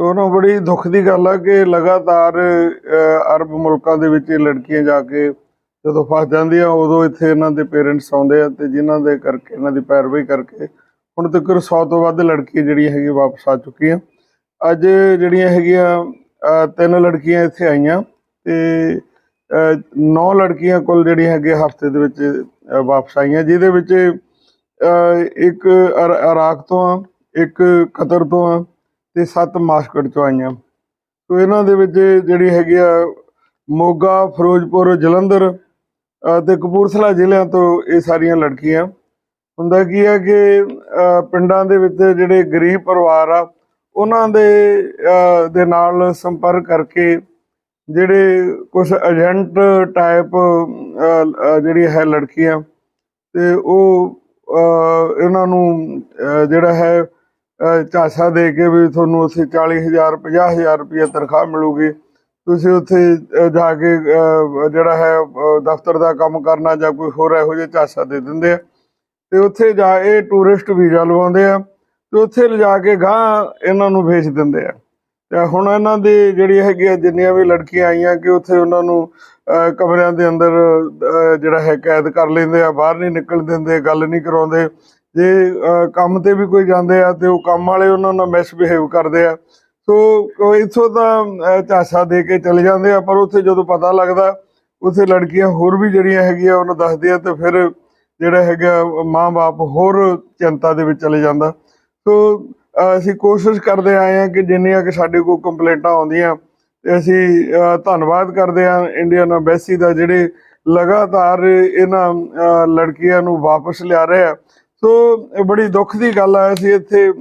ਉਹਨੂੰ ਬੜੀ ਦੁੱਖ ਦੀ ਗੱਲ ਆ ਕਿ ਲਗਾਤਾਰ ਅਰਬ ਮੁਲਕਾਂ ਦੇ ਵਿੱਚ ਇਹ ਲੜਕੀਆਂ ਜਾ ਕੇ ਜਦੋਂ ਫਸ ਜਾਂਦੀਆਂ, ਉਦੋਂ ਇੱਥੇ ਇਹਨਾਂ ਦੇ ਪੇਰੈਂਟਸ ਆਉਂਦੇ ਆ ਤੇ ਜਿਨ੍ਹਾਂ ਦੇ ਕਰਕੇ, ਇਹਨਾਂ ਦੀ ਪੈਰਵਾਈ ਕਰਕੇ ਹੁਣ ਤੱਕ 100 ਤੋਂ ਵੱਧ ਲੜਕੀਆਂ ਜਿਹੜੀਆਂ ਹੈਗੀ ਵਾਪਸ ਆ ਚੁੱਕੀਆਂ। ਅੱਜ ਜਿਹੜੀਆਂ ਹੈਗੀਆਂ ਤਿੰਨ ਲੜਕੀਆਂ ਇੱਥੇ ਆਈਆਂ ਤੇ ਨੌ ਲੜਕੀਆਂ ਕੋਲ ਜਿਹੜੀਆਂ ਹੈਗੇ ਹਫ਼ਤੇ ਦੇ ਵਿੱਚ ਵਾਪਸ ਆਈਆਂ, ਜਿਹਦੇ ਵਿੱਚ ਇੱਕ ਇਰ- ਇਰਾਕ ਤੋਂ ਆ, ਇੱਕ ਕਤਰ ਤੋਂ ਆ ਤੇ ਸੱਤ ਮਾਸਕਟ ਚੋਂ ਆਈਆਂ। ਸੋ ਇਹਨਾਂ ਦੇ ਵਿੱਚ ਜਿਹੜੀ ਹੈਗੀ ਆ ਮੋਗਾ ਫਿਰੋਜ਼ਪੁਰ ਜਲੰਧਰ ਅਹ, ਤੇ ਕਪੂਰਥਲਾ ਜ਼ਿਲ੍ਹਿਆਂ ਤੋਂ ਇਹ ਸਾਰੀਆਂ ਲੜਕੀਆਂ। ਹੁੰਦਾ ਕੀ ਹੈ ਕਿ ਪਿੰਡਾਂ ਦੇ ਵਿੱਚ ਜਿਹੜੇ ਗਰੀਬ ਪਰਿਵਾਰ ਆ ਉਹਨਾਂ ਦੇ ਦੇ ਨਾਲ ਸੰਪਰਕ ਕਰਕੇ ਜਿਹੜੇ ਕੁਝ ਏਜੰਟ ਟਾਈਪ ਜਿਹੜੀ ਹੈ ਲੜਕੀਆਂ ਤੇ ਉਹ ਇਹਨਾਂ ਨੂੰ ਜਿਹੜਾ ਹੈ ਝਾਸਾ ਦੇ ਕੇ ਵੀ ਤੁਹਾਨੂੰ ਉੱਥੇ 40000 50000 ਰੁਪਏ ਤਨਖਾਹ ਮਿਲੂਗੀ। ਤੁਸੀਂ ਉੱਥੇ ਜਾ ਕੇ ਜਿਹੜਾ ਹੈ ਦਫ਼ਤਰ ਦਾ ਕੰਮ ਕਰਨਾ ਜਾਂ ਕੋਈ ਹੋਰ ਇਹੋ ਜਿਹਾ ਝਾਸਾ ਦੇ ਦਿੰਦੇ ਆ। ਤੇ ਉੱਥੇ ਜਾ ਇਹ ਟੂਰਿਸਟ ਵੀਜ਼ਾ ਲਵਾਉਂਦੇ ਆ ਤੇ ਉੱਥੇ ਲਿਜਾ ਕੇ ਗਾਂ ਇਹਨਾਂ ਨੂੰ ਵੇਚ ਦਿੰਦੇ ਆ। ਤੇ ਹੁਣ ਇਹਨਾਂ ਦੀ ਜਿਹੜੀ ਹੈਗੀ ਆ, ਜਿੰਨੀਆਂ ਵੀ ਲੜਕੀਆਂ ਆਈਆਂ ਕਿ ਉੱਥੇ ਉਹਨਾਂ ਨੂੰ ਕਮਰਿਆਂ ਦੇ ਅੰਦਰ ਜਿਹੜਾ ਹੈ, ਕੈਦ ਕਰ ਲੈਂਦੇ ਆ, ਬਾਹਰ ਨਹੀਂ ਨਿਕਲ ਦਿੰਦੇ, ਗੱਲ ਨਹੀਂ ਕਰਾਉਂਦੇ। ਜੇ ਕੰਮ ਤੇ ਵੀ ਕੋਈ ਜਾਂਦੇ ਆ ਤੇ ਉਹ ਕੰਮ ਵਾਲੇ ਉਹਨਾਂ ਨਾਲ ਮਿਸਬਿਹੇਵ ਕਰਦੇ ਆ। ਸੋ ਕੋਈ ਇੱਥੋਂ ਤਾਂ ਝਾਸਾ ਦੇ ਕੇ ਚਲੇ ਜਾਂਦੇ ਆ, ਪਰ ਉੱਥੇ ਜਦੋਂ ਪਤਾ ਲੱਗਦਾ, ਉੱਥੇ ਲੜਕੀਆਂ ਹੋਰ ਵੀ ਜਿਹੜੀਆਂ ਹੈਗੀਆਂ ਉਹਨਾਂ ਦੱਸਦੀਆਂ ਤੇ ਫਿਰ ਜਿਹੜਾ ਹੈਗਾ ਮਾਂ-ਬਾਪ ਹੋਰ ਚਿੰਤਾ ਦੇ ਵਿੱਚ ਚਲੇ ਜਾਂਦਾ। ਸੋ ਅਸੀਂ ਕੋਸ਼ਿਸ਼ ਕਰਦੇ ਆਏ ਹਾਂ ਕਿ ਜਿੰਨੀਆਂ ਕਿ ਸਾਡੇ ਕੋਲ ਕੰਪਲੇਂਟਾਂ ਆਉਂਦੀਆਂ, ਤੇ ਅਸੀਂ ਧੰਨਵਾਦ ਕਰਦੇ ਹਾਂ ਇੰਡੀਅਨ ਐਮਬੈਸੀ ਦਾ ਜਿਹੜੇ ਲਗਾਤਾਰ ਇਹਨਾਂ ਲੜਕੀਆਂ ਨੂੰ ਵਾਪਸ ਲਿਆ ਰਹੇ ਆ। ਸੋ ਬੜੀ ਦੁੱਖ ਦੀ ਗੱਲ ਆ, ਅਸੀਂ ਇੱਥੇ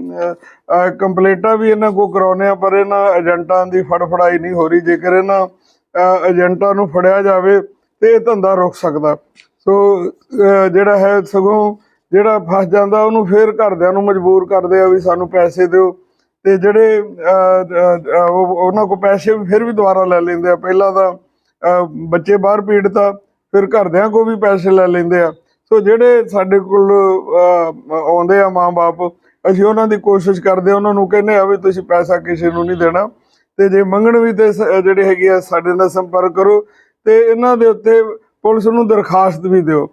ਕੰਪਲੇਂਟਾਂ ਵੀ ਇਹਨਾਂ ਕੋ ਕਰਾਉਨੇ ਆ ਪਰ ਇਹਨਾਂ ਏਜੰਟਾਂ ਦੀ ਫੜਫੜਾਈ ਨਹੀਂ ਹੋ ਰਹੀ। ਜੇਕਰ ਇਹਨਾਂ ਏਜੰਟਾਂ ਨੂੰ ਫੜਿਆ ਜਾਵੇ, ਤੇ ਇਹ ਧੰਦਾ ਰੁਕ ਸਕਦਾ। ਸੋ ਜਿਹੜਾ ਹੈ ਸਗੋਂ ਜਿਹੜਾ ਫਸ ਜਾਂਦਾ, ਉਹਨੂੰ ਫੇਰ ਘਰਦਿਆਂ ਨੂੰ ਮਜਬੂਰ ਕਰਦੇ ਆ ਵੀ ਸਾਨੂੰ ਪੈਸੇ ਦਿਓ। ਤੇ ਜਿਹੜੇ ਉਹਨਾਂ ਕੋ ਪੈਸੇ ਵੀ ਫਿਰ ਵੀ ਦੁਬਾਰਾ ਲੈ ਲੈਂਦੇ ਆ। ਪਹਿਲਾਂ ਤਾਂ ਬੱਚੇ ਬਾਹਰ ਪੀੜਤ ਆ ਫਿਰ ਘਰਦਿਆਂ ਕੋ ਵੀ ਪੈਸੇ ਲੈ ਲੈਂਦੇ ਆ। ਸੋ ਜਿਹੜੇ ਸਾਡੇ ਕੋਲ ਆਉਂਦੇ ਆ ਮਾਂ-ਬਾਪ, ਅਸੀਂ ਉਹਨਾਂ ਦੀ ਕੋਸ਼ਿਸ਼ ਕਰਦੇ ਆ ਉਹਨਾਂ ਨੂੰ ਕਹਿੰਦੇ ਆ ਵੀ ਤੁਸੀਂ ਪੈਸਾ ਕਿਸੇ ਨੂੰ ਨਹੀਂ ਦੇਣਾ। ਤੇ ਜੇ ਮੰਗਣ ਵੀ ਤੇ ਜਿਹੜੇ ਹੈਗੇ ਆ, ਸਾਡੇ ਨਾਲ ਸੰਪਰਕ ਕਰੋ ਤੇ ਇਹਨਾਂ ਦੇ ਉੱਤੇ ਪੁਲਿਸ ਨੂੰ ਦਰਖਾਸਤ ਵੀ ਦਿਓ।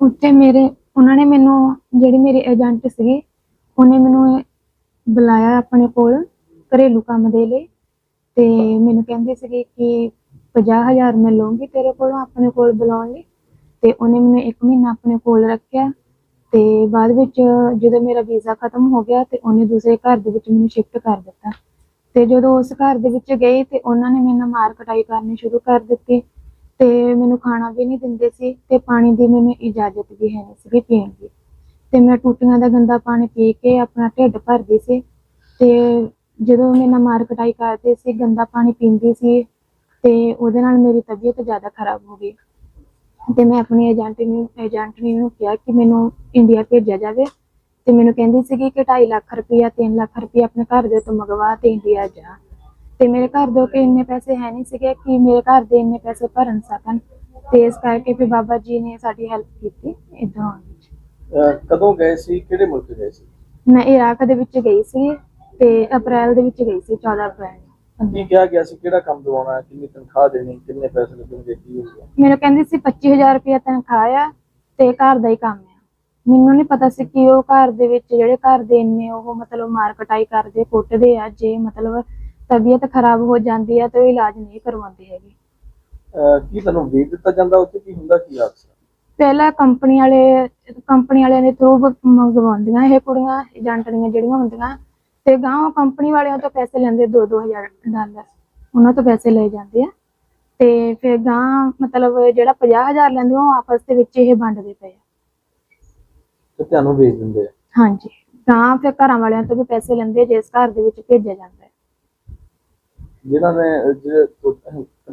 ਉੱਤੇ ਮੇਰੇ, ਉਹਨਾਂ ਨੇ ਮੈਨੂੰ, ਜਿਹੜੀ ਮੇਰੀ ਏਜੰਟ ਸੀਗੇ, ਉਹਨੇ ਮੈਨੂੰ ਬੁਲਾਇਆ ਆਪਣੇ ਕੋਲ ਘਰੇਲੂ ਕੰਮ ਦੇ ਲਈ ਤੇ ਮੈਨੂੰ ਕਹਿੰਦੇ ਸੀਗੇ ਕਿ 50000 ਮੈਂ ਲਵਾਂਗੀ ਤੇਰੇ ਕੋਲੋਂ ਆਪਣੇ ਕੋਲ ਬੁਲਾਉਣ ਲਈ। ਤੇ ਉਹਨੇ ਮੈਨੂੰ 1 ਮਹੀਨਾ ਆਪਣੇ ਕੋਲ ਰੱਖਿਆ ਤੇ ਬਾਅਦ ਵਿੱਚ ਜਦੋਂ ਮੇਰਾ ਵੀਜ਼ਾ ਖਤਮ ਹੋ ਗਿਆ ਤੇ ਉਹਨੇ ਦੂਸਰੇ ਘਰ ਦੇ ਵਿੱਚ ਮੈਨੂੰ ਸ਼ਿਫਟ ਕਰ ਦਿੱਤਾ। ਤੇ ਜਦੋਂ ਉਸ ਘਰ ਦੇ ਵਿੱਚ ਗਈ ਤੇ ਉਹਨਾਂ ਨੇ ਮੈਨੂੰ ਮਾਰ ਕਟਾਈ ਕਰਨੀ ਸ਼ੁਰੂ ਕਰ ਦਿੱਤੀ ਤੇ ਮੈਨੂੰ ਖਾਣਾ ਵੀ ਨਹੀਂ ਦਿੰਦੇ ਸੀ ਤੇ ਪਾਣੀ ਦੀ ਮੈਨੂੰ ਇਜਾਜ਼ਤ ਵੀ ਹੈ ਨਹੀਂ ਸੀਗੀ ਪੀਣ ਦੀ। ਤੇ ਮੈਂ ਟੂਟੀਆਂ ਦਾ ਗੰਦਾ ਪਾਣੀ ਪੀ ਕੇ ਆਪਣਾ ਢਿੱਡ ਭਰਦੀ ਸੀ ਤੇ ਜਦੋਂ ਮੇਰੇ ਨਾਲ ਮਾਰ ਕਟਾਈ ਕਰਦੇ ਸੀ, ਗੰਦਾ ਪਾਣੀ ਪੀਂਦੀ ਸੀ ਤੇ ਉਹਦੇ ਨਾਲ ਮੇਰੀ ਤਬੀਅਤ ਜ਼ਿਆਦਾ ਖਰਾਬ ਹੋ ਗਈ। ਤੇ ਮੈਂ ਆਪਣੇ ਏਜੰਟ ਨੂੰ ਏਜੰਟ ਨੂੰ ਕਿਹਾ ਕਿ ਮੈਨੂੰ ਇੰਡੀਆ ਭੇਜਿਆ ਜਾਵੇ ਤੇ ਮੈਨੂੰ ਕਹਿੰਦੀ ਸੀਗੀ ਕਿ 2.5 ਲੱਖ ਰੁਪਇਆ 3 ਲੱਖ ਰੁਪਇਆ ਆਪਣੇ ਘਰ ਦੇ ਤੋਂ ਮੰਗਵਾ ਤੇ ਇੰਡੀਆ ਜਾ। ਤੇ ਮੇਰੇ ਘਰ ਦੇ ਕੋਲ ਇੰਨੇ ਪੈਸੇ ਹੈ ਨਹੀਂ ਸੀਗੇ ਕਿ ਮੇਰੇ ਘਰ ਦੇ ਇੰਨੇ ਪੈਸੇ ਭਰਨ ਸਕਣ। ਤੇ ਇਸ ਕਰਕੇ ਫਿਰ ਬਾਬਾ ਜੀ ਨੇ ਸਾਡੀ ਹੈਲਪ ਕੀਤੀ ਇਦਾਂ ਆਉਣ ਵਿੱਚ। ਅਹ ਕਦੋਂ ਗਏ ਸੀ? ਕਿਹੜੇ ਮੁਲਕ ਗਏ ਸੀ? ਮੈਂ ਇਰਾਕ ਦੇ ਵਿੱਚ ਗਈ ਸੀ ਤੇ ਅਪ੍ਰੈਲ ਦੇ ਵਿੱਚ ਗਈ ਸੀ 14 ਅਪ੍ਰੈਲ ਕੀ ਕਿਹਾ ਗਿਆ ਸੀ? ਕਿਹੜਾ ਕੰਮ ਦਵਾਉਣਾ ਹੈ? ਕਿੰਨੀ ਤਨਖਾਹ ਦੇਣੀ ਕਿੰਨੇ ਪੈਸੇ ਲੱਗਣਗੇ? ਕੀ ਹੋਊਗਾ ਮੈਨੂੰ ਕਹਿੰਦੀ ਸੀ 25000 ਰੁਪਇਆ ਤਨਖਾਹ ਆ ਤੇ ਘਰ ਦਾ ਹੀ ਕੰਮ ਆ। ਮੈਨੂੰ ਨਹੀਂ ਪਤਾ ਸੀ ਕਿ ਉਹ ਘਰ ਦੇ ਵਿੱਚ ਜਿਹੜੇ ਘਰ ਦੇ ਇੰਨੇ ਉਹ ਮਤਲਬ ਮਾਰ ਕਟਾਈ ਕਰਦੇ ਕੁੱਟਦੇ ਆ ਜੇ ਮਤਲਬ ਤਬੀਅਤ ਖਰਾਬ ਹੋ ਜਾਂਦੀ ਆ ਤੇ ਉਹ ਇਲਾਜ ਨਹੀਂ ਕਰਵਾਉਂਦੇ ਹੈਗੇ। ਅਹ ਕੀ ਤੁਹਾਨੂੰ ਵੇਚ ਦਿੱਤਾ ਜਾਂਦਾ? ਉੱਥੇ ਕੀ ਹੁੰਦਾ? ਕੀ ਹਾਦਸਾ? ਪਹਿਲਾਂ ਕੰਪਨੀ ਵਾਲੇ ਕੰਪਨੀ ਵਾਲਿਆਂ ਦੇ ਥਰੂ ਮੰਗਵਾਉਂਦੀਆਂ ਇਹ ਕੁੜੀਆਂ ਏਜੰਟ ਦੀਆਂ ਜਿਹੜੀਆਂ ਹੁੰਦੀਆਂ ਤੇ ਗਾਂ ਉਹ ਕੰਪਨੀ ਵਾਲਿਆਂ ਤੋਂ ਪੈਸੇ ਲੈਂਦੇ 2-2000 ਡਾਲਰ। ਉਹਨਾਂ ਤੋਂ ਪੈਸੇ ਲਏ ਜਾਂਦੇ ਆ। ਤੇ ਫਿਰ ਗਾਂ ਮਤਲਬ ਜਿਹੜਾ 50000 ਲੈਂਦੇ ਉਹ ਆਪਸ ਦੇ ਵਿੱਚ ਇਹ ਵੰਡਦੇ ਪਏ ਆ। ਤੇ ਤੁਹਾਨੂੰ ਵੇਚ ਦਿੰਦੇ ਆ? ਹਾਂਜੀ। ਗਾਂ ਫਿਰ ਘਰਾਂ ਵਾਲਿਆਂ ਤੋਂ ਵੀ ਪੈਸੇ ਲੈਂਦੇ ਆ, ਜਿਸ ਘਰ ਦੇ ਵਿੱਚ ਭੇਜਿਆ ਜਾਂਦਾ ਹੈ ਜਿਨ੍ਹਾਂ ਨੇ ਜਿਹੜੇ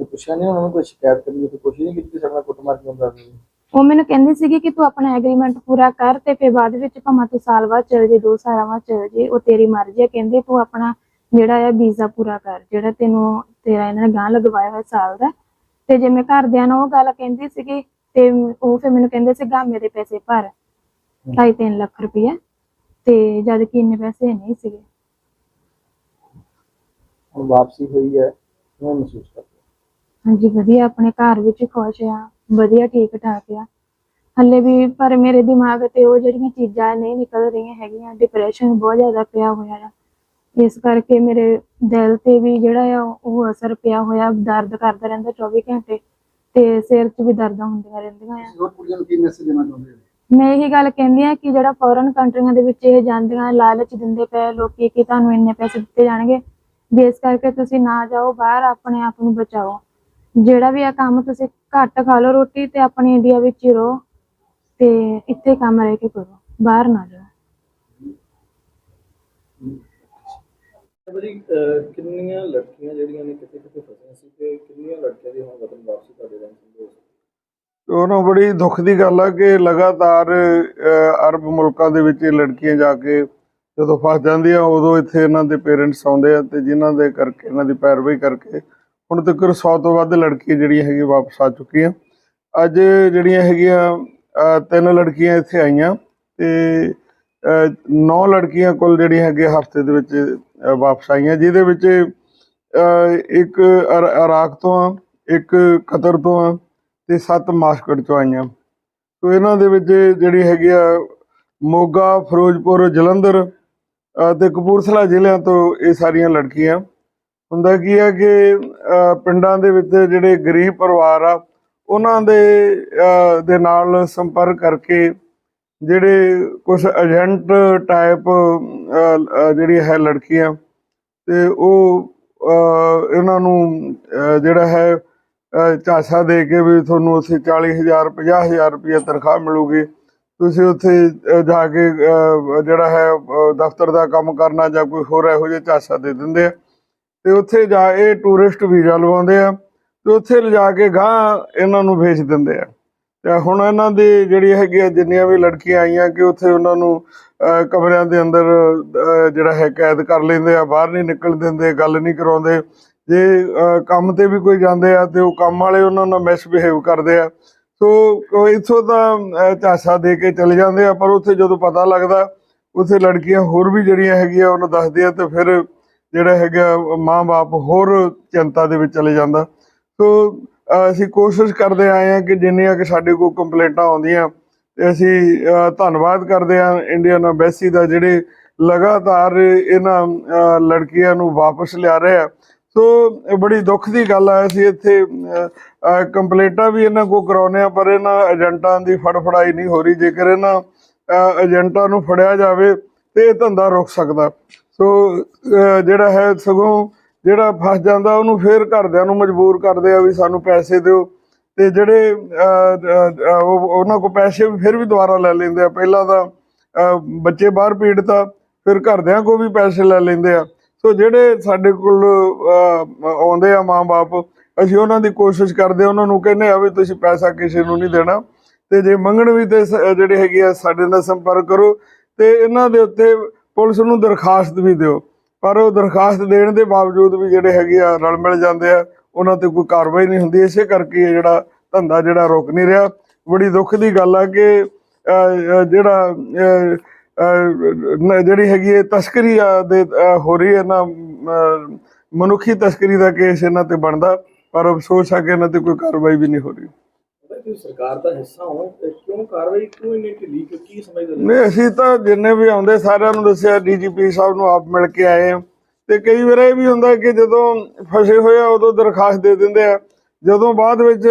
ਪੁੱਛਿਆ ਨਹੀਂ ਉਹਨਾਂ ਨੂੰ ਕੋਈ ਸ਼ਿਕਾਇਤ ਕਰਨੀ ਕੋਈ ਕੋਸ਼ਿਸ਼ ਨਹੀਂ ਕੀਤੀ ਕਿ ਸਾਡਾ ਕੁੱਟਮਾਰ ਕਿਉਂ ਕਰ ਰਹੇ ਹੋ? ਉਹ ਮੈਨੂੰ ਕਹਿੰਦੀ ਸੀਗੀ ਕਿ ਤੂੰ ਆਪਣਾ ਐਗਰੀਮੈਂਟ ਪੂਰਾ ਕਰ ਤੇ ਫਿਰ ਬਾਅਦ ਵਿੱਚ ਭਾਵੇਂ ਤੂੰ ਸਾਲ ਬਾਅਦ ਚਲ ਜੇ ਦੋ ਸਾਲਾਂ ਬਾਅਦ ਚਲ ਜੇ ਉਹ ਤੇਰੀ ਮਰਜ਼ੀ ਹੈ ਕਹਿੰਦੇ ਤੂੰ ਆਪਣਾ ਜਿਹੜਾ ਹੈ ਵੀਜ਼ਾ ਪੂਰਾ ਕਰ ਜਿਹੜਾ ਤੈਨੂੰ ਤੇਰਾ ਇਹਨਾਂ ਨੇ ਗਾਂ ਲਗਵਾਇਆ ਹੋਇਆ ਸਾਲ ਦਾ। ਤੇ ਜੇ ਮੈਂ ਘਰਦਿਆਂ ਨੂੰ ਉਹ ਗੱਲ ਕਹਿੰਦੀ ਸੀਗੀ ਤੇ ਉਹ ਫਿਰ ਮੈਨੂੰ ਕਹਿੰਦੇ ਸੀ ਗਾ ਮੇਰੇ ਪੈਸੇ ਭਰ ਢਾਈ ਤਿੰਨ ਲੱਖ ਰੁਪਏ ਤੇ ਜਦ ਕਿ ਇੰਨੇ ਪੈਸੇ ਨਹੀਂ ਸੀਗੇ। ਹੁਣ ਵਾਪਸੀ ਹੋਈ ਹੈ ਕਿਵੇਂ ਮਹਿਸੂਸ ਕਰਦੇ? ਹਾਂਜੀ ਵਧੀਆ ਆਪਣੇ ਘਰ ਵਿੱਚ ਖੁਸ਼ ਆ। ਵਧੀਆ ਠੀਕ ਠਾਕ ਆ। ਹੱਲੇ ਵੀ ਪਰ ਮੇਰੇ ਦਿਮਾਗ ਤੇ ਉਹ ਜਿਹੜੀਆਂ ਚੀਜ਼ਾਂ ਨਹੀਂ ਨਿਕਲ ਰਹੀਆਂ ਹੈਗੀਆਂ ਡਿਪਰੈਸ਼ਨ ਬਹੁਤ ਜ਼ਿਆਦਾ ਪਿਆ ਹੋਇਆ ਆ। ਇਸ ਕਰਕੇ ਮੇਰੇ ਦਿਲ ਤੇ ਵੀ ਜਿਹੜਾ ਆ ਉਹ ਅਸਰ ਪਿਆ ਹੋਇਆ ਦਰਦ ਕਰਦਾ ਰਹਿੰਦਾ 24 ਘੰਟੇ ਤੇ ਸਿਰ 'ਚ ਵੀ ਦਰਦਾਂ ਹੁੰਦੀਆਂ ਰਹਿੰਦੀਆਂ ਆ। ਹੋਰ ਕੁੜੀਆਂ ਨੂੰ ਕੀ ਮੈਸੇਜ ਦੇਣਾ ਚਾਹੁੰਦੇ ਹੋ? ਮੈਂ ਇਹੀ ਗੱਲ ਕਹਿੰਦੀ ਆ ਕਿ ਜਿਹੜਾ ਫੋਰਨ ਕੰਟਰੀਆਂ ਦੇ ਵਿੱਚ ਇਹ ਜਾਂਦੀਆਂ ਲਾਲਚ ਦਿੰਦੇ ਪਏ ਲੋਕੀ ਕਿ ਤੁਹਾਨੂੰ ਇੰਨੇ ਪੈਸੇ ਦਿੱਤੇ ਜਾਣਗੇ ਵੀ ਇਸ ਕਰਕੇ ਤੁਸੀਂ ਨਾ ਜਾਓ ਬਾਹਰ ਆਪਣੇ ਆਪ ਨੂੰ ਬਚਾਓ। ਜਿਹੜਾ ਵੀ ਆ ਕੰਮ ਤੁਸੀਂ ਘੱਟ ਖਾ ਲਓ ਰੋਟੀ ਤੇ ਆਪਣੇ ਇੰਡੀਆ ਵਿੱਚ ਹੀ ਰਹੋ ਤੇ ਇੱਥੇ ਕੰਮ ਰਹਿ ਕੇ ਕਰੋ ਬਾਹਰ ਨਾ ਜਾਓ। ਭਾਜੀ ਅਹ ਕਿੰਨੀਆਂ ਲੜਕੀਆਂ ਜਿਹੜੀਆਂ ਨੇ ਕਿਤੇ ਕਿਤੇ ਫਸੀਆਂ ਸੀ ਤੇ ਕਿੰਨੀਆਂ ਲੜਕੀਆਂ ਦੀ ਹੁਣ ਵਤਨ ਵਾਪਸੀ ਤੁਹਾਡੇ ਰਹਿਣ ਸੰਭਵ ਹੋ ਉਹਨਾਂ ਬੜੀ ਦੁੱਖ ਦੀ ਗੱਲ ਆ ਕਿ ਲਗਾਤਾਰ ਅਰਬ ਮੁਲਕਾਂ ਦੇ ਵਿੱਚ ਇਹ ਲੜਕੀਆਂ ਜਾ ਕੇ ਜਦੋਂ ਫਸ ਜਾਂਦੀਆਂ ਉਦੋਂ ਇੱਥੇ ਇਹਨਾਂ ਦੇ ਪੇਰੈਂਟਸ ਆਉਂਦੇ ਆ ਤੇ ਜਿਨ੍ਹਾਂ ਦੇ ਕਰਕੇ ਇਹਨਾਂ ਦੀ ਪੈਰਵਾਈ ਕਰਕੇ ਹੁਣ ਤੱਕ 100 ਤੋਂ ਵੱਧ ਲੜਕੀ ਜਿਹੜੀਆਂ ਹੈਗੀ ਵਾਪਸ ਆ ਚੁੱਕੀਆਂ। ਅੱਜ ਜਿਹੜੀਆਂ ਹੈਗੀਆਂ ਤਿੰਨ ਲੜਕੀਆਂ ਇੱਥੇ ਆਈਆਂ ਤੇ ਨੌ ਲੜਕੀਆਂ ਕੋਲ ਜਿਹੜੀਆਂ ਹੈਗੀਆਂ ਹਫ਼ਤੇ ਦੇ ਵਿੱਚ ਵਾਪਸ ਆਈਆਂ ਜਿਹਦੇ ਵਿੱਚ ਇੱਕ ਇਰ- ਇਰਾਕ ਤੋਂ ਆ ਇੱਕ ਕਤਰ ਤੋਂ ਆ ਤੇ ਸੱਤ ਮਾਸਕਟ ਤੋਂ ਆਈਆਂ। ਸੋ ਇਹਨਾਂ ਦੇ ਵਿੱਚ ਜਿਹੜੀ ਹੈਗੀ ਆ ਮੋਗਾ ਫਿਰੋਜ਼ਪੁਰ ਜਲੰਧਰ ਅ, ਤੇ ਕਪੂਰਥਲਾ ਜ਼ਿਲ੍ਹਿਆਂ ਤੋਂ ਇਹ ਸਾਰੀਆਂ ਲੜਕੀਆਂ ਹੁੰਦਾ ਕੀ ਹੈ ਕਿ ਪਿੰਡਾਂ ਦੇ ਵਿੱਚ ਜਿਹੜੇ ਗਰੀਬ ਪਰਿਵਾਰ ਆ, ਉਹਨਾਂ ਦੇ ਦੇ ਨਾਲ ਸੰਪਰਕ ਕਰਕੇ ਜਿਹੜੇ ਕੁਝ ਏਜੰਟ ਟਾਈਪ ਜਿਹੜੀ ਹੈ ਲੜਕੀਆਂ, ਤੇ ਉਹ ਇਹਨਾਂ ਨੂੰ ਜਿਹੜਾ ਹੈ ਝਾਸਾ ਦੇ ਕੇ ਵੀ ਤੁਹਾਨੂੰ ਉੱਥੇ 40000 50000 ਰੁਪਏ ਤਨਖਾਹ ਮਿਲੂਗੀ। ਤੁਸੀਂ ਉੱਥੇ ਜਾ ਕੇ ਜਿਹੜਾ ਹੈ ਦਫ਼ਤਰ ਦਾ ਕੰਮ ਕਰਨਾ ਜਾਂ ਕੋਈ ਹੋਰ ਇਹੋ ਜਿਹੇ ਝਾਸਾ ਦੇ ਦਿੰਦੇ ਆ। ਤੇ ਉੱਥੇ ਜਾ ਇਹ ਟੂਰਿਸਟ ਵੀਜ਼ਾ ਲਵਾਉਂਦੇ ਆ ਤੇ ਉੱਥੇ ਲਿਜਾ ਕੇ ਗਾਂ ਇਹਨਾਂ ਨੂੰ ਵੇਚ ਦਿੰਦੇ ਆ। ਤੇ ਹੁਣ ਇਹਨਾਂ ਦੀ ਜਿਹੜੀ ਹੈਗੀ ਆ ਜਿੰਨੀਆਂ ਵੀ ਲੜਕੀਆਂ ਆਈਆਂ ਕਿ ਉੱਥੇ ਉਹਨਾਂ ਨੂੰ ਕਮਰਿਆਂ ਦੇ ਅੰਦਰ ਜਿਹੜਾ ਹੈ ਕੈਦ ਕਰ ਲੈਂਦੇ ਆ ਬਾਹਰ ਨਹੀਂ ਨਿਕਲ ਦਿੰਦੇ ਗੱਲ ਨਹੀਂ ਕਰਾਉਂਦੇ। ਜੇ ਕੰਮ ਤੇ ਵੀ ਕੋਈ ਜਾਂਦੇ ਆ ਤੇ ਉਹ ਕੰਮ ਵਾਲੇ ਉਹਨਾਂ ਨਾਲ ਮਿਸਬਿਹੇਵ ਕਰਦੇ ਆ। ਸੋ ਕੋਈ ਇੱਥੋਂ ਤਾਂ ਅ, ਝਾਂਸਾ ਦੇ ਕੇ ਚਲੇ ਜਾਂਦੇ ਆ ਪਰ ਉੱਥੇ ਜਦੋਂ ਪਤਾ ਲੱਗਦਾ ਉੱਥੇ ਲੜਕੀਆਂ ਹੋਰ ਵੀ ਜਿਹੜੀਆਂ ਹੈਗੀਆਂ ਉਹਨੂੰ ਆ ਤੇ ਫਿਰ ਜਿਹੜਾ ਹੈਗਾ ਮਾਂ-ਬਾਪ ਹੋਰ ਚਿੰਤਾ ਦੇ ਵਿੱਚ ਚਲੇ ਜਾਂਦਾ। ਸੋ ਅਸੀਂ ਕੋਸ਼ਿਸ਼ ਕਰਦੇ ਆਏ ਆ ਕਿ ਜਿੰਨੀਆਂ ਕਿ ਸਾਡੇ ਕੋਲ ਕੰਪਲੇਂਟਾਂ ਆਉਂਦੀਆਂ, ਤੇ ਅਸੀਂ ਧੰਨਵਾਦ ਕਰਦੇ ਆ ਇੰਡੀਅਨ ਐਮਬੈਸੀ ਦਾ ਜਿਹੜੇ ਲਗਾਤਾਰ ਇਹਨਾਂ ਲੜਕੀਆਂ ਨੂੰ ਵਾਪਸ ਲਿਆ ਰਹੇ ਆ। ਸੋ ਬੜੀ ਦੁੱਖ ਦੀ ਗੱਲ ਆ, ਅਸੀਂ ਇੱਥੇ ਕੰਪਲੇਂਟਾਂ ਵੀ ਇਹਨਾਂ ਕੋ ਕਰਾਉਨੇ ਆ ਪਰ ਇਹਨਾਂ ਏਜੰਟਾਂ ਦੀ ਫੜਫੜਾਈ ਨਹੀਂ ਹੋ ਰਹੀ। ਜੇਕਰ ਇਹਨਾਂ ਏਜੰਟਾਂ ਨੂੰ ਫੜਿਆ ਜਾਵੇ, ਤੇ ਇਹ ਧੰਦਾ ਰੁਕ ਸਕਦਾ। ਸੋ ਜਿਹੜਾ ਹੈ ਸਗੋਂ ਜਿਹੜਾ ਫਸ ਜਾਂਦਾ, ਉਹਨੂੰ ਫੇਰ ਘਰਦਿਆਂ ਨੂੰ ਮਜਬੂਰ ਕਰਦੇ ਆ ਵੀ ਸਾਨੂੰ ਪੈਸੇ ਦਿਓ। ਤੇ ਜਿਹੜੇ ਉਹ- ਉਹਨਾਂ ਕੋ ਪੈਸੇ ਫਿਰ ਵੀ ਦੁਬਾਰਾ ਲੈ ਲੈਂਦੇ ਆ। ਪਹਿਲਾਂ ਤਾਂ ਬੱਚੇ ਬਾਹਰ ਪੀੜਤ ਆ ਫਿਰ ਘਰਦਿਆਂ ਕੋ ਵੀ ਪੈਸੇ ਲੈ ਲੈਂਦੇ ਆ। ਸੋ, ਜਿਹੜੇ ਸਾਡੇ ਕੋਲ ਆਉਂਦੇ ਆ ਮਾਂ-ਬਾਪ, ਅਸੀਂ ਉਹਨਾਂ ਦੀ ਕੋਸ਼ਿਸ਼ ਕਰਦੇ ਉਹਨਾਂ ਨੂੰ ਕਹਿੰਦੇ ਆ ਵੀ ਤੁਸੀਂ ਪੈਸਾ ਕਿਸੇ ਨੂੰ ਨਹੀਂ ਦੇਣਾ। ਤੇ ਜੇ ਮੰਗਣ ਵੀ ਤੇ ਸ- ਜਿਹੜੇ ਹੈਗੇ ਆ, ਸਾਡੇ ਨਾਲ ਸੰਪਰਕ ਕਰੋ। ਤੇ ਇਹਨਾਂ ਦੇ ਉੱਤੇ ਪੁਲਿਸ ਨੂੰ ਦਰਖਾਸਤ ਵੀ ਦਿਓ। ਪਰ ਉਹ ਦਰਖਾਸਤ ਦੇਣ ਦੇ ਬਾਵਜੂਦ ਵੀ ਜਿਹੜੇ ਹੈਗੇ ਆ ਰਲ ਮਿਲ ਜਾਂਦੇ ਆ, ਉਹਨਾਂ ਤੇ ਕੋਈ ਕਾਰਵਾਈ ਨਹੀਂ ਹੁੰਦੀ। ਇਸੇ ਕਰਕੇ ਇਹ ਜਿਹੜਾ ਧੰਦਾ ਜਿਹੜਾ ਰੁਕ ਨਹੀਂ ਰਿਹਾ। ਬੜੀ ਦੁੱਖ ਦੀ ਗੱਲ ਆ ਕਿ ਜਿਹੜਾ ਜਿਹੜੀ ਹੈਗੀ ਹੈ ਤਸਕਰੀ ਆ ਦੇ ਹੋ ਰਹੀ ਹੈ ਨਾ ਮਨੁੱਖੀ ਤਸਕਰੀ ਦਾ ਕੇਸ ਇਹਨਾਂ ਤੇ ਬਣਦਾ। ਪਰ ਅਫਸੋਸ ਆ ਕਿ ਇਹਨਾਂ ਤੇ ਕੋਈ ਕਾਰਵਾਈ ਵੀ ਨਹੀਂ ਹੋ ਰਹੀ। ਤੁਸੀਂ ਸਰਕਾਰ ਦਾ ਹਿੱਸਾ ਹੋ ਕਿਉਂ ਕਾਰਵਾਈ ਕਿਉਂ ਇੰਨੀ ਢਿੱਲੀ? ਕੀ ਸਮਝਦੇ ਨਹੀਂ, ਅਸੀਂ ਤਾਂ ਜਿੰਨੇ ਵੀ ਆਉਂਦੇ ਸਾਰਿਆਂ ਨੂੰ ਦੱਸਿਆ, ਡੀਜੀਪੀ ਸਾਹਿਬ ਨੂੰ ਆਪ ਮਿਲ ਕੇ ਆਏ ਆ ਤੇ ਕਈ ਵਾਰ ਇਹ ਵੀ ਹੁੰਦਾ ਕਿ ਜਦੋਂ ਫਸੇ ਹੋਏ ਆ, ਉਦੋਂ ਦਰਖਾਸਤ ਦੇ ਦਿੰਦੇ ਆ। ਜਦੋਂ ਬਾਅਦ ਵਿੱਚ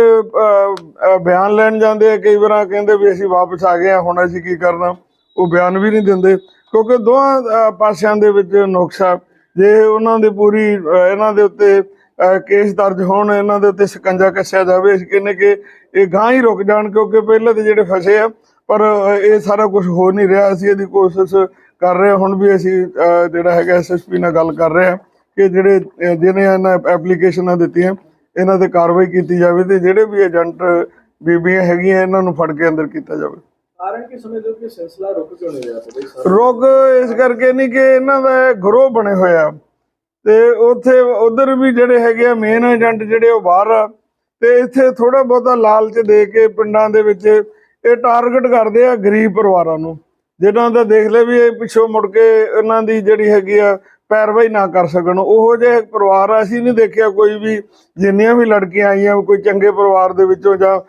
ਬਿਆਨ ਲੈਣ ਜਾਂਦੇ ਆ, ਕਈ ਵਾਰ ਕਹਿੰਦੇ ਵੀ ਅਸੀਂ ਵਾਪਸ ਆ ਗਏ ਆ, ਹੁਣ ਅਸੀਂ ਕੀ ਕਰਨਾ? ਉਹ ਬਿਆਨ ਵੀ ਨਹੀਂ ਦਿੰਦੇ। ਕਿਉਂਕਿ ਦੋਹਾਂ ਪਾਸਿਆਂ ਦੇ ਵਿੱਚ ਨੁਕਸਾ ਜੇ ਉਹਨਾਂ ਦੀ ਪੂਰੀ ਇਹਨਾਂ ਦੇ ਉੱਤੇ ਕੇਸ ਦਰਜ ਹੋਣ ਇਹਨਾਂ ਦੇ ਉੱਤੇ ਸ਼ਿਕੰਜਾ ਕੱਸਿਆ ਜਾਵੇ। ਅਸੀਂ ਕਹਿੰਦੇ ਕਿ ਇਹ ਗਾਂ ਹੀ ਰੁਕ ਜਾਣ ਕਿਉਂਕਿ ਪਹਿਲਾਂ ਤੇ ਜਿਹੜੇ ਫਸੇ ਆ ਪਰ ਇਹ ਸਾਰਾ ਕੁਝ ਹੋ ਨਹੀਂ ਰਿਹਾ। ਅਸੀਂ ਇਹਦੀ ਕੋਸ਼ਿਸ਼ ਕਰ ਰਹੇ ਹੁਣ ਵੀ ਅਸੀਂ ਜਿਹੜਾ ਹੈਗਾ ਐਸਐਸਪੀ ਨਾਲ ਗੱਲ ਕਰ ਰਹੇ ਹਾਂ ਕਿ ਜਿਹੜੇ ਜਿਹਨੇ ਇਹਨਾਂ ਐਪਲੀਕੇਸ਼ਨਾਂ ਦਿੱਤੀਆਂ ਇਹਨਾਂ ਤੇ ਕਾਰਵਾਈ ਕੀਤੀ ਜਾਵੇ ਤੇ ਜਿਹੜੇ ਵੀ ਏਜੰਟ ਬੀਬੀਆਂ ਹੈਗੀਆਂ ਇਹਨਾਂ ਨੂੰ ਫੜ ਕੇ ਅੰਦਰ ਕੀਤਾ ਜਾਵੇ। ਕਾਰਨ ਕੀ ਸਮਝਦੇ ਹੋ ਕਿ ਸਿਲਸਿਲਾ ਰੁਕ ਕਿਉਂ ਨਹੀਂ ਰਿਹਾ ਰੋਗ ਇਸ ਕਰਕੇ ਨਹੀਂ ਕਿ ਇਹਨਾਂ ਦਾ ਗਰੋਹ ਬਣੇ ਹੋਇਆ ਤੇ ਉੱਥੇ ਉਧਰ ਵੀ ਜਿਹੜੇ ਹੈਗੇ ਆ ਮੇਨ ਏਜੰਟ ਜਿਹੜੇ ਉਹ ਬਾਹਰ ਆ। ਤੇ ਇੱਥੇ ਥੋੜਾ ਬਹੁਤਾ ਲਾਲਚ ਦੇ ਕੇ ਪਿੰਡਾਂ ਦੇ ਵਿੱਚ ਇਹ ਟਾਰਗੇਟ ਕਰਦੇ ਆ ਗਰੀਬ ਪਰਿਵਾਰਾਂ ਨੂੰ ਜਿਨ੍ਹਾਂ ਦਾ ਦੇਖ ਲੈ ਵੀ ਇਹ ਪਿੱਛੋਂ ਮੁੜ ਕੇ ਇਹਨਾਂ ਦੀ ਜਿਹੜੀ ਹੈਗੀ ਆ ਪੈਰਵਾਈ ਨਾ ਕਰ ਸਕਣ। ਉਹੋ ਜਿਹੇ ਪਰਿਵਾਰ ਆ, ਅਸੀਂ ਨਹੀਂ ਦੇਖਿਆ ਕੋਈ ਵੀ ਜਿੰਨੀਆਂ ਵੀ ਲੜਕੀਆਂ ਆਈਆਂ ਕੋਈ ਚੰਗੇ ਪਰਿਵਾਰ ਦੇ ਵਿੱਚੋਂ ਜਾਂ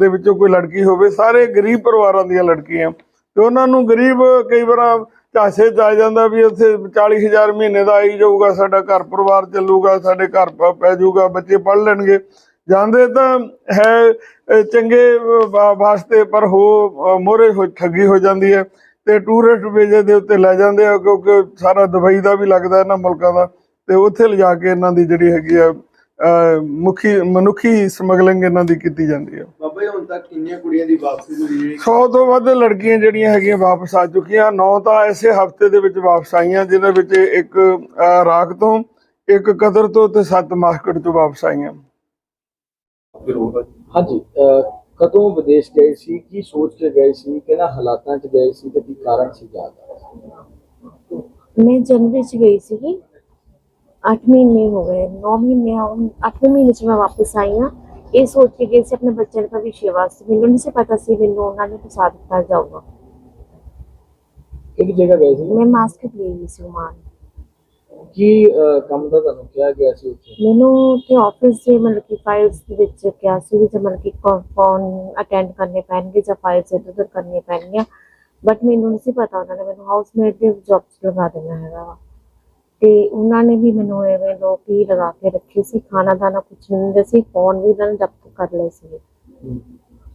ਦੇ ਵਿੱਚੋਂ ਕੋਈ ਲੜਕੀ ਹੋਵੇ ਸਾਰੇ ਗਰੀਬ ਪਰਿਵਾਰਾਂ ਦੀਆਂ ਲੜਕੀਆਂ। ਤੇ ਉਹਨਾਂ ਨੂੰ ਗਰੀਬ ਕਈ ਵਾਰ ਝਾਸੇ ਚ ਆ ਜਾਂਦਾ ਵੀ ਉੱਥੇ 40000 ਮਹੀਨੇ ਦਾ ਆਈ ਜਾਊਗਾ, ਸਾਡਾ ਘਰ ਪਰਿਵਾਰ ਚੱਲੂਗਾ, ਸਾਡੇ ਘਰ ਪ- ਪੈ ਜਾਊਗਾ, ਬੱਚੇ ਪੜ ਲੈਣਗੇ। ਜਾਂਦੇ ਤਾਂ ਹੈ ਚੰਗੇ ਵਾਸਤੇ, ਪਰ ਹੋ ਮੋਰੇ ਹੋ, ਠੱਗੀ ਹੋ ਜਾਂਦੀ ਹੈ ਤੇ ਟੂਰਿਸਟ ਵੀਜ਼ੇ ਦੇ ਉੱਤੇ ਲੈ ਜਾਂਦੇ ਆ, ਕਿਉਂਕਿ ਸਾਰਾ ਦੁਬਈ ਦਾ ਵੀ ਲੱਗਦਾ ਇਹਨਾਂ ਮੁਲਕਾਂ ਦਾ ਤੇ ਉੱਥੇ ਲਿਜਾ ਕੇ ਇਹਨਾਂ ਦੀ ਜਿਹੜੀ ਹੈਗੀ ਆ ਮੁਖੀ, ਮਨੁੱਖੀ ਸਮਗਲਿੰਗ ਇਹਨਾਂ ਦੀ ਕੀਤੀ ਜਾਂਦੀ ਹੈ ਹੁਣ ਤੱਕ ਕਿੰਨੀਆਂ ਕੁੜੀਆਂ ਦੀ ਵਾਪਸੀ ਹੋਈ ਹੈ? 100 ਤੋਂ ਵੱਧ ਲੜਕੀਆਂ ਜਿਹੜੀਆਂ ਹੈਗੀਆਂ ਵਾਪਸ ਆ ਚੁੱਕੀਆਂ। ਨੌ ਤਾਂ ਐਸੇ ਹਫ਼ਤੇ ਦੇ ਵਿੱਚ ਵਾਪਸ ਆਈਆਂ ਜਿਨ੍ਹਾਂ ਵਿੱਚ ਇੱਕ ਰਾਕ ਤੋਂ ਇੱਕ ਕਦਰ ਤੋਂ ਤੇ ਸੱਤ ਮਾਸਕਟ ਤੋਂ ਵਾਪਸ ਆਈਆਂ। ਹਾਂਜੀ ਕਦੋਂ ਵਿਦੇਸ਼ ਗਏ ਸੀ ਕੀ ਸੋਚ ਕੇ ਗਏ ਸੀ ਕਿਹਨਾਂ ਹਾਲਾਤਾਂ 'ਚ ਗਏ ਸੀ ਤੇ ਕੀ ਕਾਰਨ ਸੀ ਜਾਦਾ ਮੈਂ ਜਨਵਰੀ ਚ ਗਈ ਸੀਗੀ। 8 ਮਹੀਨੇ ਹੋ ਗਏ 9 ਮਹੀਨੇ ਹੁਣ 8ਵੇਂ ਮਹੀਨੇ ਚ ਮੈਂ ਵਾਪਸ ਆਈ ਹਾਂ। ਇਹ ਸੋਚ ਕੇ ਗਈ ਸੀ ਆਪਣੇ ਬੱਚਿਆਂ ਦੇ ਭਵਿੱਖ ਵਾਸਤੇ। ਮੈਨੂੰ ਨਹੀਂ ਸੀ ਪਤਾ ਸੀ ਮੈਨੂੰ ਉਹਨਾਂ ਨੇ ਫਸਾ ਦਿੱਤਾ ਜਾਊਗਾ। ਕਿਹੜੀ ਜਗ੍ਹਾ ਗਏ ਸੀ? ਮੈਂ ਮਾਸਕ ਗਈ ਹੋਈ ਸੀ ਉਮਾਨ ਕੀ ਅਹ, ਕੰਮ ਦਾ ਤੁਹਾਨੂੰ ਕਿਹਾ ਗਿਆ ਸੀ ਉੱਥੇ? ਮੈਨੂੰ ਤੇ ਆਫਿਸ ਦੇ ਮਤਲਬ ਕਿ ਫਾਈਲਸ ਦੇ ਵਿੱਚ ਕਿਹਾ ਸੀ ਵੀ ਜੇ ਮਤਲਬ ਕਿ ਫੋਨ ਅਟੈਂਡ ਕਰਨੇ ਪੈਣਗੇ ਜਾਂ ਫਾਈਲਸ ਇੱਧਰ ਉੱਧਰ ਕਰਨੀਆਂ ਪੈਣਗੀਆਂ। ਬਟ ਮੈਨੂੰ ਨਹੀਂ ਸੀ ਪਤਾ ਉਹਨਾਂ ਨੇ ਮੈਨੂੰ ਹਾਊਸਮੇਟ ਦੇ ਜੌਬ 'ਚ ਲਗਾ ਦੇਣਾ ਹੈਗਾ ਵਾ। ਤੇ ਉਹਨਾਂ ਨੇ ਵੀ ਮੈਨੂੰ ਐਵੇਂ ਲੋਕ ਹੀ ਲਗਾ ਕੇ ਰੱਖੇ ਸੀ ਖਾਣਾ ਦਾਣਾ ਕੁਛ ਨਹੀਂ ਦਿੰਦੇ ਸੀ ਫੋਨ ਵੀ ਉਹਨਾਂ ਨੇ ਜ਼ਬਤ ਕਰ ਲਏ ਸੀ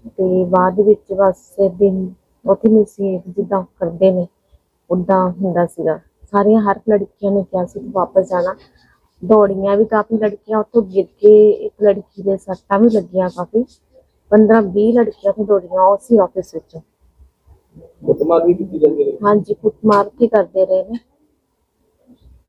ਤੇ ਬਾਅਦ ਵਿੱਚ ਬਸ ਦਿਨ ਉੱਥੇ ਨੂੰ ਸੀ ਜਿੱਦਾਂ ਕਰਦੇ ਨੇ ਉਦਾਂ ਹੁੰਦਾ ਸੀਗਾ। ਸਾਰੀਆਂ ਹਰ ਲੜਕੀਆਂ ਨੇ ਕਿਹਾ ਸੀ ਕਿ ਵਾਪਸ ਜਾਣਾ। ਦੌੜੀਆਂ ਵੀ ਕਾਫੀ ਲੜਕੀਆਂ ਉੱਥੋਂ ਗਿਰ ਕੇ ਇੱਕ ਲੜਕੀ ਦੇ ਸੱਟਾਂ ਵੀ ਲੱਗੀਆਂ ਕਾਫੀ। 15 20 ਲੜਕੀਆਂ ਤੋਂ ਦੌੜੀਆਂ ਉਸੇ ਆਫਿਸ ਵਿੱਚ। ਕੁੱਟਮਾਰ ਵੀ ਕੀਤੀ ਜਾਂਦੀ ਰਹੀ। ਹਾਂਜੀ ਕੁੱਟਮਾਰ ਵੀ ਕਰਦੇ ਰਹੇ ਨੇ।